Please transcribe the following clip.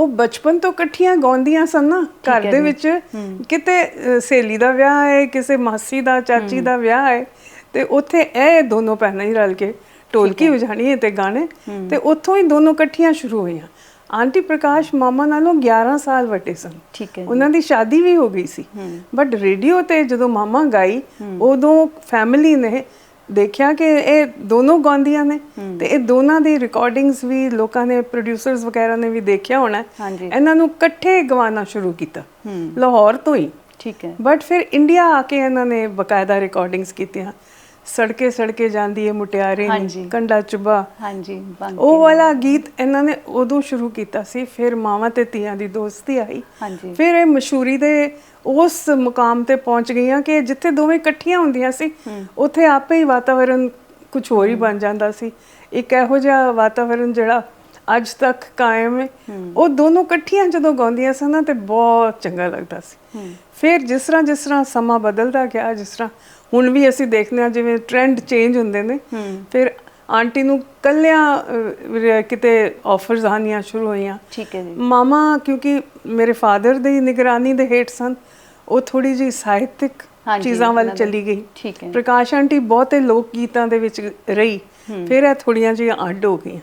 ਉਹ ਬਚਪਨ ਤੋਂ ਇਕੱਠੀਆਂ ਗਾਉਂਦੀਆਂ ਸਨ ਨਾ ਘਰ ਦੇ ਵਿੱਚ ਕਿਤੇ ਅ, ਸਹੇਲੀ ਦਾ ਵਿਆਹ ਹੈ ਕਿਸੇ ਮਾਸੀ ਦਾ ਚਾਚੀ ਦਾ ਵਿਆਹ ਹੈ ਤੇ ਉੱਥੇ ਇਹ ਦੋਨੋਂ ਭੈਣਾਂ ਹੀ ਰਲ ਕੇ ਢੋਲਕੀ ਵਜਾਣੀ ਹੈ। ਤੇ ਗਾਣੇ ਤੇ ਉੱਥੋਂ ਹੀ ਦੋਨੋਂ ਇਕੱਠੀਆਂ ਸ਼ੁਰੂ ਹੋਈਆਂ। ਆਂਟੀ ਪ੍ਰਕਾਸ਼ ਮਾਮਾ ਨਾਲੋਂ 11 ਸਾਲ ਵੱਡੇ ਸਨ। ਠੀਕ ਹੈ ਉਹਨਾਂ ਦੀ ਸ਼ਾਦੀ ਵੀ ਹੋ ਗਈ ਸੀ। ਬਟ ਰੇਡੀਓ ਤੇ ਜਦੋਂ ਮਾਮਾ ਗਾਈ ਉਦੋਂ ਫੈਮਿਲੀ ਨੇ ਦੇਖਿਆ ਕਿ ਇਹ ਦੋਨੋਂ ਗਾਉਂਦੀਆਂ ਨੇ ਤੇ ਇਹ ਦੋਨਾਂ ਦੀ ਰਿਕਾਰਡਿੰਗਸ ਵੀ ਲੋਕਾਂ ਨੇ ਪ੍ਰੋਡਿਊਸਰਸ ਵਗੈਰਾ ਨੇ ਵੀ ਦੇਖਿਆ ਹੋਣਾ। ਇਹਨਾਂ ਨੂੰ ਇਕੱਠੇ ਗਵਾਉਣਾ ਸ਼ੁਰੂ ਕੀਤਾ। ਲਾਹੌਰ ਤੋਂ ਹੀ। ਠੀਕ ਹੈ। ਬਟ ਫਿਰ ਇੰਡੀਆ ਆ ਕੇ ਇਹਨਾਂ ਨੇ ਬਕਾਇਦਾ ਰਿਕਾਰਡਿੰਗਸ ਕੀਤੀਆਂ। ਸੜਕੇ ਸੜਕੇ ਜਾਂਦੀ ਹੈ ਮੁਟਿਆਰੇ ਹਾਂਜੀ। ਕੰਡਾ ਚੁਬਾ ਹਾਂਜੀ ਉਹ ਵਾਲਾ ਗੀਤ ਇਹਨਾਂ ਨੇ ਉਦੋਂ ਸ਼ੁਰੂ ਕੀਤਾ ਸੀ ਫਿਰ ਮਾਵਾਂ ਤੇ ਧੀਆਂ ਦੀ ਦੋਸਤੀ ਆਈ। ਹਾਂਜੀ। ਫਿਰ ਇਹ ਮਸ਼ਹੂਰੀ ਦੇ ਉਸ ਮੁਕਾਮ ਤੇ ਪਹੁੰਚ ਗਈਆਂ ਕਿ ਜਿੱਥੇ ਦੋਵੇਂ ਇਕੱਠੀਆਂ ਹੁੰਦੀਆਂ ਸੀ ਉੱਥੇ ਆਪੇ ਹੀ ਵਾਤਾਵਰਣ ਕੁਝ ਹੋਰ ਹੀ ਬਣ ਜਾਂਦਾ ਸੀ। ਇੱਕ ਇਹੋ ਜਿਹਾ ਵਾਤਾਵਰਣ ਜਿਹੜਾ ਅੱਜ ਤੱਕ ਕਾਇਮ ਹੈ ਉਹ ਦੋਨੋਂ ਇਕੱਠੀਆਂ ਜਦੋਂ ਗਾਉਂਦੀਆਂ ਸਨ ਨਾ ਤੇ ਬਹੁਤ ਚੰਗਾ ਲੱਗਦਾ ਸੀ। ਫਿਰ ਜਿਸ ਤਰ੍ਹਾਂ ਜਿਸ ਤਰ੍ਹਾਂ ਸਮਾਂ ਬਦਲਦਾ ਗਿਆ ਜਿਸ ਤਰ੍ਹਾਂ ਹੁਣ ਵੀ ਅਸੀਂ ਦੇਖਦੇ ਹਾਂ ਜਿਵੇਂ ਟ੍ਰੈਂਡ ਚੇਂਜ ਹੁੰਦੇ ਨੇ। ਫਿਰ ਆਂਟੀ ਨੂੰ ਕੱਲਿਆਂ ਕਿਤੇ ਆਫਰਸ ਆਉਣੀਆਂ ਸ਼ੁਰੂ ਹੋਈਆਂ। ਠੀਕ ਹੈ ਜੀ। ਮਾਮਾ ਕਿਉਂਕਿ ਮੇਰੇ ਫਾਦਰ ਦੀ ਨਿਗਰਾਨੀ ਦੇ ਹੇਠ ਸਨ ਉਹ ਥੋੜੀ ਜਿਹੀ ਸਾਹਿਤਿਕ ਚੀਜ਼ਾਂ ਵੱਲ ਚਲੀ ਗਈ। ਠੀਕ ਹੈ। ਪ੍ਰਕਾਸ਼ ਆਂਟੀ ਬਹੁਤੇ ਲੋਕ ਗੀਤਾਂ ਦੇ ਵਿੱਚ ਰਹੀ। ਫਿਰ ਇਹ ਥੋੜੀਆਂ ਜਿਹੀਆਂ ਅੱਡ ਹੋ ਗਈਆਂ।